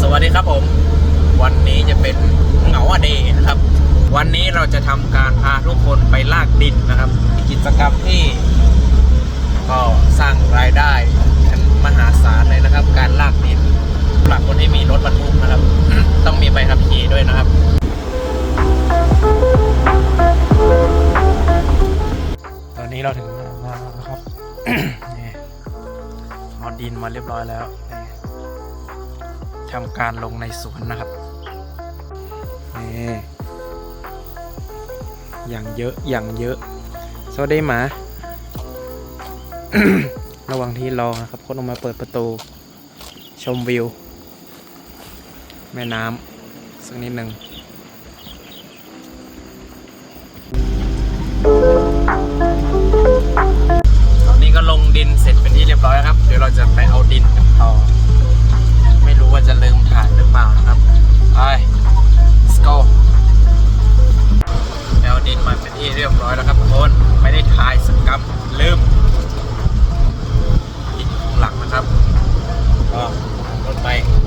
สวัสดีครับผม วันนี้จะเป็นเหงาอเดย์นะครับ วันนี้เราจะทำการพาทุกคนไปลากดินนะครับ กิจกรรมที่ก็สร้างรายได้กันมหาศาลเลยนะครับ การลากดินหรับคนที่มีรถบรรทุกนะครับ ต้องมีใบขับขี่ด้วยนะครับตอนนี้เราถึงงานแล้วครับนี่เอาดินมาเรียบร้อยแล้ว ทำการลงในสวนนะครับนี่อย่างเยอะอย่างเยอะ สวัสดีหมา ระหว่างที่รอนะครับคนออกมาเปิดประตู ชมวิว แม่น้ำสักนิดหนึ่งตอนนี้ก็ลงดินเสร็จเป็นที่เรียบร้อยครับ เดี๋ยวเราจะไปเอาดินกันต่อ ร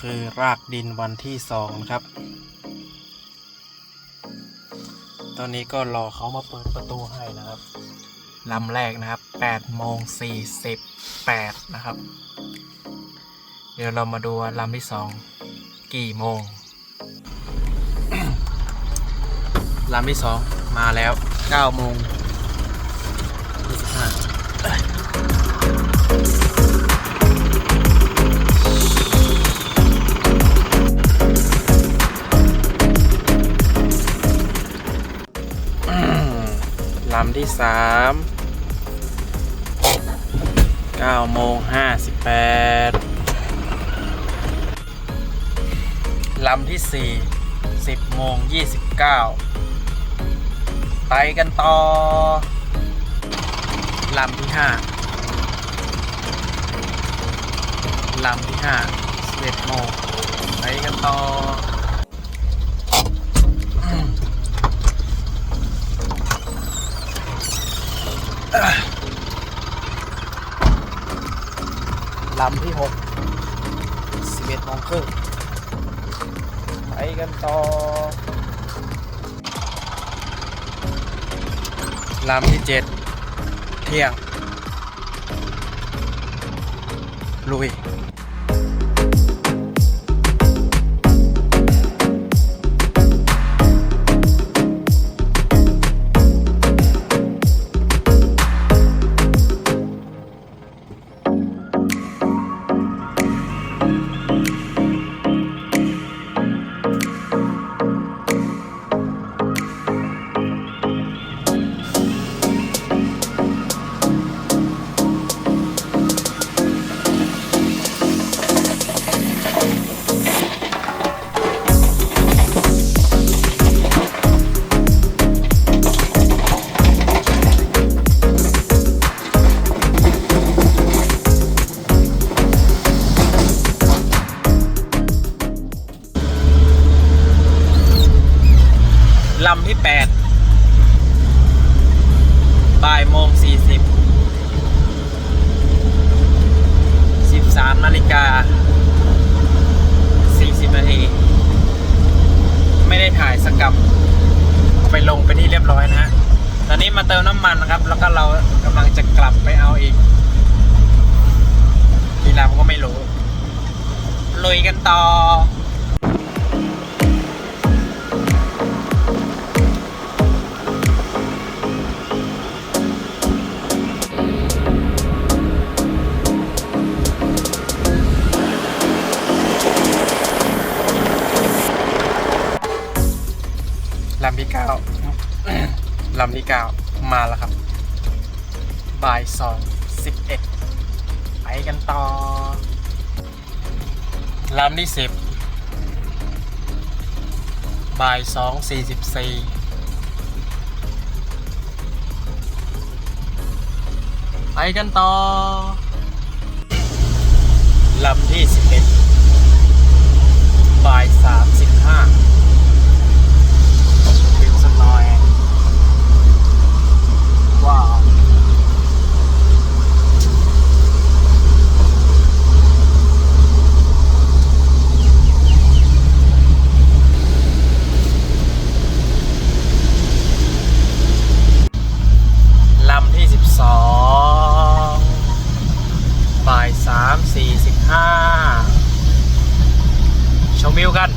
คือรากดินวันที่สองนะครับ ตอนนี้ก็รอเขามาเปิดประตูให้นะครับลำแรกนะครับ8โมง48 นะครับ เดี๋ยวเรามาดูลำที่สองกี่โมงลำที่สองมาแล้ว9โมง25 ที่สามเก้าโมงห้าสิบแปดลำที่สี่สิบโมงยี่สิบเก้าไปกันต่อ ลำที่ห้าลำที่ห้าสิบเอ็ดโมงไปกันต่อ ลำที่หกสิบเอ็ดโมงครึ่งไป กันต่อลำที่เจ็ดเที่ยง ลุย ลำที่แปดบ่ายโมงสี่สิบสิบสามนาฬิกาสี่สิบนาที ไม่ได้ถ่ายสกกรรมเอาไปลงไปที่เรียบร้อยนะฮะ ตอนนี้มาเติมน้ำมันนะครับ แล้วก็เรากำลังจะกลับไปเอาอีกกี่ลำก็ไม่รู้ ลุยกันต่อ ลำที่เก้ามาแล้วครับบ่ายสองสิบเอ็ดไปกันต่อลำที่สิบบ่ายสองสี่สิบสี่ไปกันต่อลำที่สิบเอ็ดบ่ายสามสิบห้าวิวสักหน่อย ว้าว ลำที่สิบสองบ่ายสามสี่สิบห้าชม วิวกัน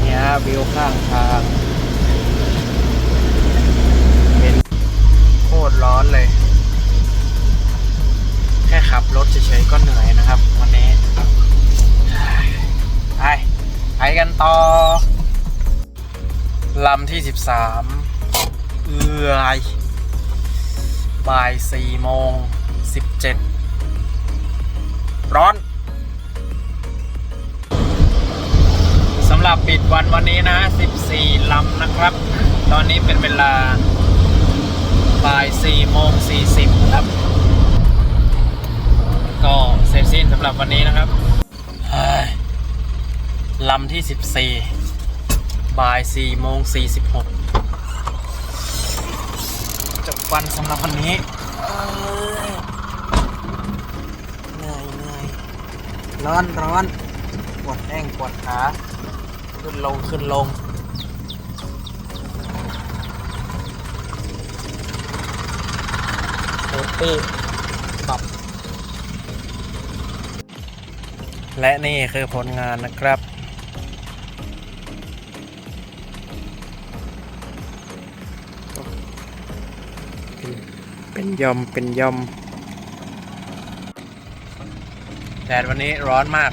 เนี่ยวิวข้างทางเป็นโคตรร้อนเลย แค่ขับรถเฉยๆก็เหนื่อยนะครับ วันนี้ไปไปกันต่อลำที่สิบสามเอือยบ่ายสี่โมงสิบเจ็ดร้อน วันนี้นะ 14 ลำนะครับ ตอนนี้เป็นเวลาบ่าย4โมง40 ครับ ก็เสร็จสิ้นสำหรับวันนี้นะครับลำที่ 14 บ่าย4โมง46จบวันสำหรับวันนี้เอ้ยเหนื่อยเหนื่อยร้อนร้อนปวดแข้งปวดขา ขึ้นลงขึ้นลงโคตตี้ปรับและนี่คือผลงานนะครับเป็นยอมเป็นยอมแดดวันนี้ร้อนมาก